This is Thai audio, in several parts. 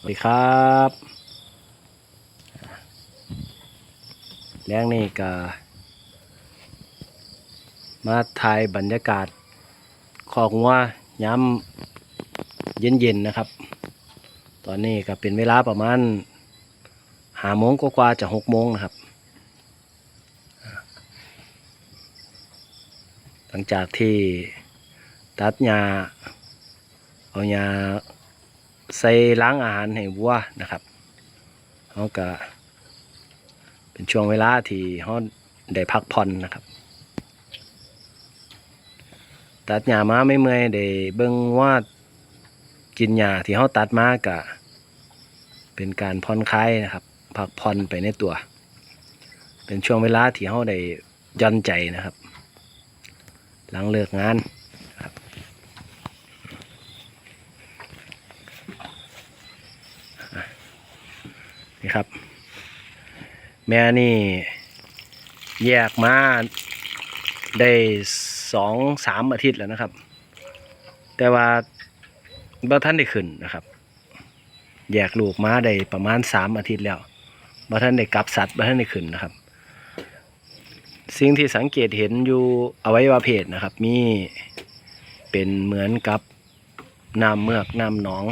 สวัสดีครับแรงนี่ก็มาถ่ายบรรยากาศของว่าย้ำเย็นๆนะครับ ตอนนี้ก็เป็นเวลาประมาณหาโมงกว่าๆจะหกโมงนะครับ หลังจากที่ตัดหญ้าเอาหญ้า ใส่ล้างอาหารให้วัวนะครับเขาก็เป็นช่วงเวลาที่เขาได้พักผ่อนนะครับ ตัดหญ้ามาไม่เมื่อยได้เบิ่งว่ากินหญ้าที่เขาตัดมากะเป็นการผ่อนคลายนะครับ พักผ่อนไปในตัว เป็นช่วงเวลาที่เขาได้ย่อนใจนะครับ หลังเลิกงานนะครับอะ นี่ครับ แม่นี่ แยกมาได้สองสามอาทิตย์แล้วนะครับ แต่ว่าบ่ท่านได้ขึ้นนะครับ แยกลูกมาได้ประมาณสามอาทิตย์แล้วบ่ท่านได้กลับสัตว์บ่ท่านได้ขึ้นนะครับ สิ่งที่สังเกตเห็นอยู่อวัยวะเพศนะครับ มีเป็นเหมือนกับน้ำเมือกน้ำหนอง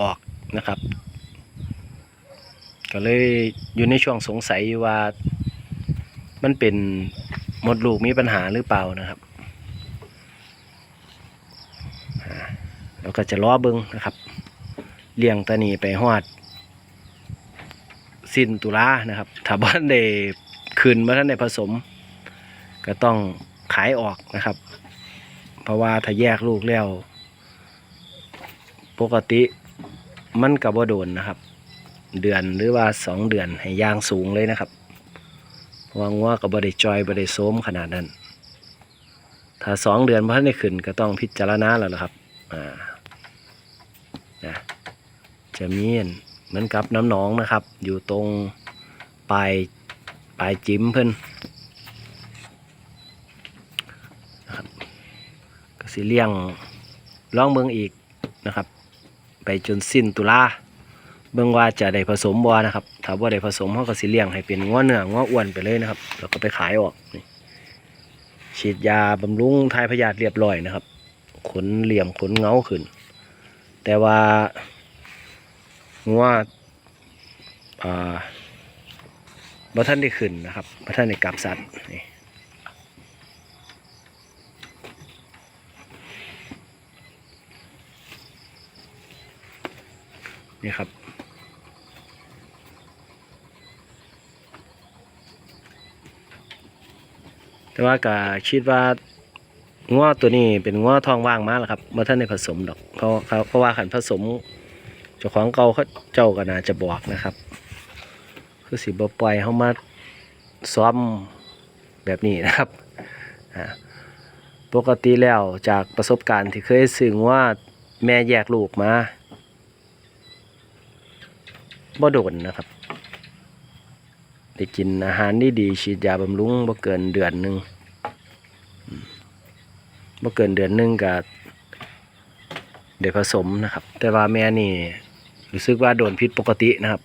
ออกนะครับ ก็เลยอยู่ในช่วงสงสัยว่ามันเป็นมดลูกมีปัญหาหรือเปล่านะครับอ่าก็จะล้อเบิงนะครับเลี้ยงตานีไปหอด สิ้นตุลานะครับถ้าบ้านได้คืนมาท่านได้ผสม ก็ต้องขายออกนะครับ เพราะว่าถ้าแยกลูกแล้ว ปกติมันกับว่าโดนนะครับ เดือนหรือว่าสองเดือนให้ยางสูงเลยนะครับเพราะว่างัวกับบไดจอยบไดโซมขนาดนั้น ถ้าสองเดือนพอได้ขึ้นก็ต้องพิจารณาแล้วละครับอ่านะจะมีเหมือนกับน้ำหนองนะครับ อยู่ตรงปลายปลายจิ้มเพิ่นก็สิเลี้ยงล่องเมืองอีกนะครับ ไปจนสิ้นตุลา เบิ่งว่าจะได้ผสมบ่นะครับ ถ้าบ่ได้ผสมเขาก็สิเลี้ยงให้เป็นง้อเนื้อง้ออ้วนไปเลยนะครับ แล้วก็ไปขายออกนี่ฉีดยาบำรุงทายพยาธิเรียบร้อยนะครับ ขนเหลี่ยมขนเงาขึ้น แต่ว่างัวอ่าบ่ท่านได้ขึ้นนะครับบ่ท่านได้กลับสัตว์นี่นี่ครับ แต่ว่าก็คิดว่าง้อตัวนี้เป็นง้อทองว่างมาแล้วครับเมื่อท่านได้ผสมดอก เพราะเขาเพราะว่าขันผสมเจ้าของเก่าเขาเจ้าก็น่าจะบอกนะครับ คือสิบปล่อยเขามาซ้อมแบบนี้นะครับปกติแล้วจากประสบการณ์ที่เคยซึ่งว่าแม่แยกลูกมาบ่โดนนะครับ ได้กินอาหารดีดีๆฉีดยาบำรุงบ่เกินเดือนหนึ่งอืมบ่เกินเดือนหนึ่งก็ได้ผสมนะครับ แต่ว่าแม่นี่รู้สึกว่าโดนพิษปกตินะครับ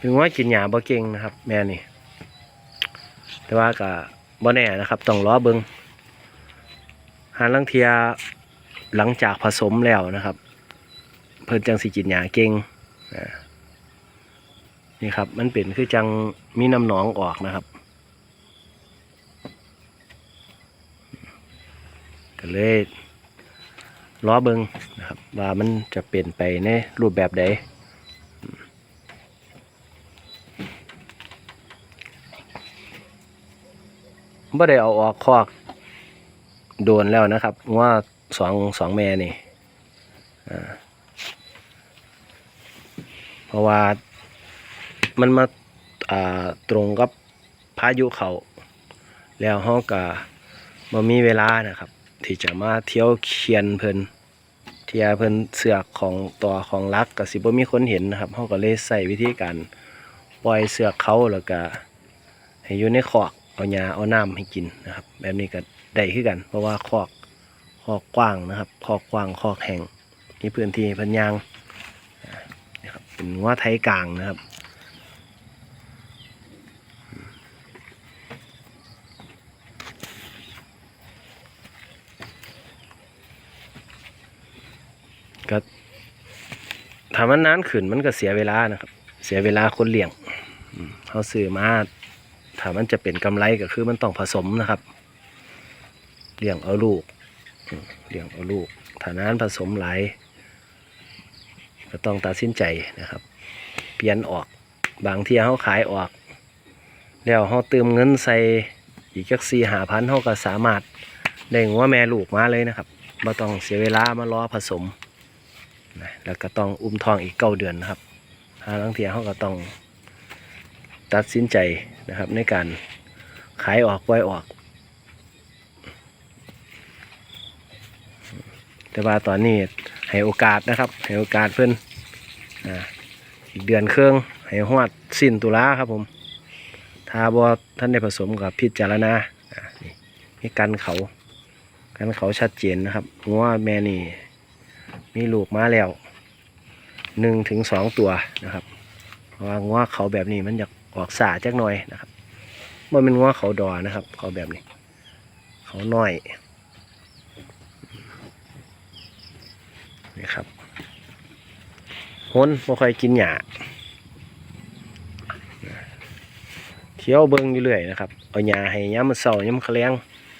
ถึงว่ากินยาบ่เก่งนะครับ แม่นี่ แต่ว่าก็บ่แน่นะครับ ต้องรอเบิง หาลังเทียหลังจากผสมแล้วนะครับ เพิ่นจังสิกินหยาเก่งนี่ครับ มันเป็นคือจังมีน้ำหนองออกนะครับ ก็เลยรอเบิงนะครับ ว่ามันจะเปลี่ยนไปในรูปแบบใดบ่ได้เอาออกคอก โดนแล้วนะครับว่าสองสองแม่นี่เพราะว่ามันมาาตรงกับพายุเขาแล้วเฮาก็บ่มีเวลานะครับ ที่จะมาเที่ยวเคียนเพิ่นเที่ยเพิ่นเสือกของตัวของรักก็สิบ่มีคนเห็นนะครับเฮาก็เลยใส่วิธีการปล่อยเสือกเขาแล้วก็ให้อยู่ในคอกเอาหญ้าเอาน้ำให้กินนะครับ แบบนี้ก็ ได้คือกัน เพราะว่าคอกคอกกว้างนะครับคอกกว้างคอกแห้งมีพื้นที่พันยางนี่ครับเป็นงัวไทยกลางนะครับก็ถามมันนานขึ้นมันก็เสียเวลานะครับ เสียเวลาคนเลี้ยงเขาซื้อมาถามมันจะเป็นกำไรก็คือมันต้องผสมนะครับ เลี้ยงเอาลูกเลี้ยงเอาลูกถ้านานผสมหลายก็ต้องตัดสินใจนะครับ เปลี่ยนออกบางทีเขาขายออก แล้วเขาเติมเงินใส่อีกจักสี่หาพันเขาก็สามารถได้งัวแม่ลูกมาเลยนะครับไม่ต้องเสียเวลามารอผสมนะแล้วก็ต้องอุ้มท้องอีกเก้าเดือนนะครับทางลังเทียเขาก็ต้องตัดสินใจนะครับในการขายออกปล่อยออก แต่ว่าตอนนี้ให้โอกาสนะครับให้โอกาสเพื่อนอีกเดือนเครื่องให้หอดสิ้นตุลาครับผมถ้าบอท่านได้ผสมกับพิจารณาอ่านี่มีกันเขากันเขาชัดเจนนะครับงัวแม่นี่มีลูกมาแล้วหนึ่งถึงสองตัวนะครับเพราะว่างัวเขาแบบนี้มันอยากออกสาจักหน่อยนะครับว่าเป็นงัวเขาดอนะครับเขาแบบนี้ เขาหน้อย นี่ครับหนบ่ค่อยกินหญ้าเที่ยวเบิงอยู่เรื่อยนะครับเอาหญ้าให้ย้ำมันเสาย้ำคะแลง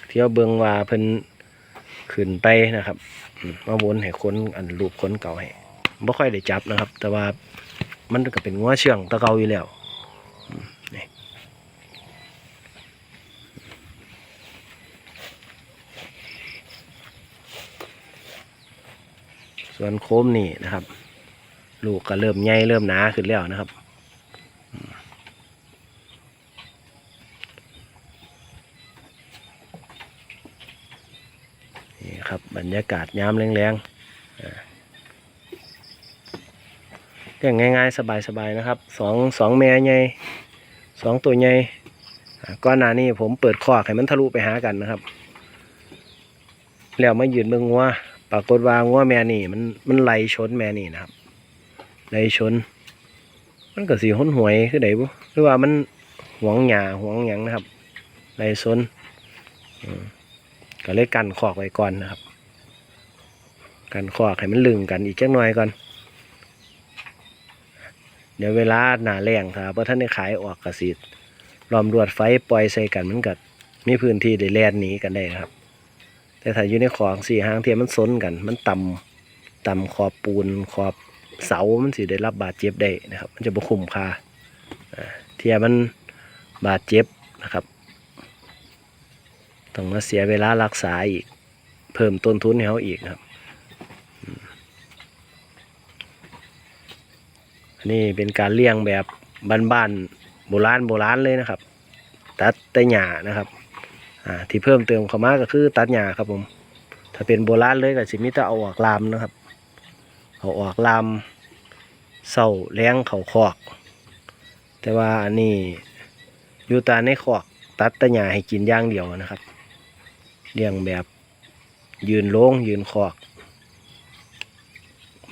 เที่ยวเบิงว่าเพิ่นขึ้นไปนะครับมาวนให้ค้นอันรูปค้นเก่าให้บ่ค่อยได้จับนะครับ แต่ว่ามันก็เป็นงัวเชื่องตะเกาอยู่แล้วอืมนี่ ส่วนโคมนี่นะครับ ลูกก็เริ่มใหญ่เริ่มหนาขึ้นแล้วนะครับนี่ครับบรรยากาศยามแรงๆเลี้ยงง่ายๆ สบายๆนะครับสองสองแม่ใหญ่สองตัวใหญ่ก่อนหน้านี้ผมเปิดคอกให้มันทะลุไปหากันนะครับ แล้วมายืนเบิ่งงัว ปรากฏว่างัวแม่นี่มันมันไล่ชนแม่นี่นะครับไล่ชน มันก็สีห้นหวยคือไดบุหรือว่ามันหวงหยาหวงหยังนะครับไล่ชนก็เลยกันขอกไว้ก่อนนะครับ กันขอกให้มันลึงกันอีกจักหน่อยก่อน เดี๋ยวเวลาหนาแรงครับเพราะท่านได้ขายออกกระสีล้อมรวดไฟปล่อยใส่กันมันกัมีพื้นที่ได้แล่นหนีกันได้นะครับ แต่ถ้าอยู่ในขอกสี่หางเทียมมันซนกัน มันต่ำต่ำขอบปูนขอบเสา มันสิได้รับบาดเจ็บได้นะครับ มันจะบ่คุ้มค่าเทียมันบาดเจ็บนะครับ ต้องมาเสียเวลารักษาอีก เพิ่มต้นทุนให้เขาอีกครับ อันนี้เป็นการเลี้ยงแบบบ้านๆโบราณโบราณเลยนะครับ ตัดแต่หญ้านะครับ อ่าที่เพิ่มเติมเข้ามาก็คือตัดหญ้าครับผม ถ้าเป็นโบราณเลยก็สิมีต่เอาออกลามนะครับ เอาออกลามเศร้าแรงเขาคอก แต่ว่าอันนี้อยู่แตาในคอกตัดต่หญ้าให้กินย่างเดียวนะครับเลี้ยงแบบยืนโล่งยืนคอก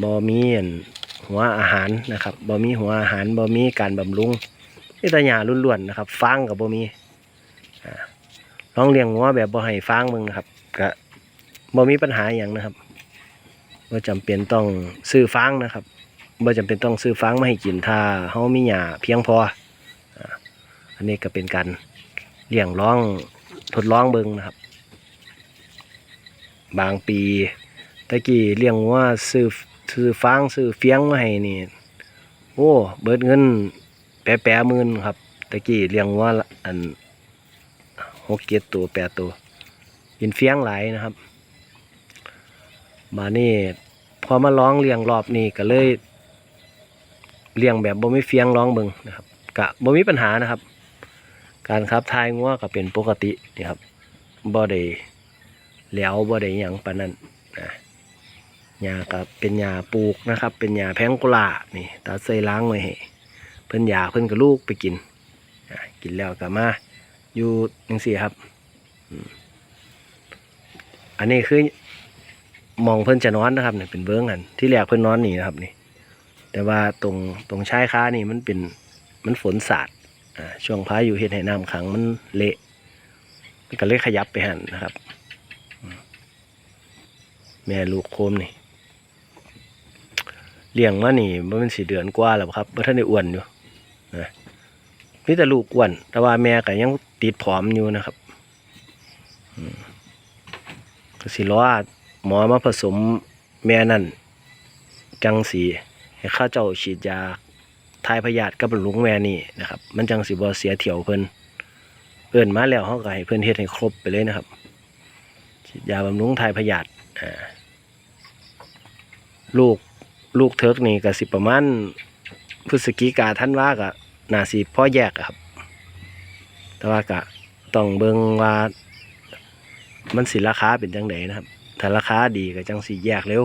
บอมีนหัวอาหารนะครับบอมีหัวอาหารบอมีการบำรุงนี่ต่หญ้าล้วนๆนะครับฟางกับบอมี ลองเลี้ยงหัวแบบบ่ให้ฟางมึงนะครับก็บ่มีปัญหาอย่างนะครับบ่จำเป็นต้องซื้อฟางนะครับบ่จำเป็นต้องซื้อฟางมาให้กินถ้าเฮามีหญ้าเพียงพออ่าอันนี้ก็เป็นการเลี้ยงร้องทดลองเบิ่งนะครับ บางปีตะกี้เลี้ยงว่าซื้อซื้อฟางซื้อเฟียงมาให้นี่โอ้เบิดเงินแปะแปะมื่นครับตะกี้เลี้ยงว่าอัน หกเจ็ดตัวแปดตัวกินเฟียงหลายนะครับ มานี่พอมาร้องเลี้ยงรอบนี้ก็เลยเลี้ยงแบบบ่มีเฟียงร้องเบิงนะครับกะบ่มีปัญหานะครับ การขับทายงัวก็เป็นปกตินี่ครับบ่ได้แหล้วบ่ได้หยังปานนั้นนะหญ้าก็เป็นหญ้าปลูกนะครับ เป็นหญ้าแพงกุลานี่ตัดใส่ล้างไว้ให้เพิ่นหญ้าเพิ่นก็ลูกไปกินกินแล้วก็มา อยู่จังซี่ครับ อันนี้คือมองเพิ่นจะนอนนะครับเนี่ยเป็นเบิ้องกันที่แรกเพิ่นนอนนี่นะครับนี่ แต่ว่าตรงตรงชายค้านี่มันเป็นมันฝนสาดอ่าช่วงพายุเฮ็ดให้น้ำขังมันเละมันก็เลยขยับไปหันนะครับ แม่ลูกโคมนี่เลี้ยงมานี่มันเป็นสี่เดือนกว่าแล้วครับเมื่ท่านได้อ้วนอยู่นะ มีแต่ลูกอ้วน แต่ว่าแม่ก็ยังติดผอมอยู่นะครับสิรอหมอมาผสมแม่นั่นจังสีให้ข้าเจ้าฉีดยาทายพยาธิกับบำรุงแม่นี่นะครับ มันจังสิบ่เสียเถี่ยวเพิ่นเอิ้นมาแล้วเฮาก็ให้เพิ่นเฮ็ดให้ครบไปเลยนะครับ ฉีดยาบำรุงทายพยาธิลูกลูกเทิกนี่ก็สิประมาณพฤศจิกาธันว่าก็ น่าสีพ่อแยกครับ แต่ว่าก็ต้องเบิ่งว่า มันสิราคาเป็นจังไดนะครับ ถ้าราคาดีก็จังสีแยกเร็ว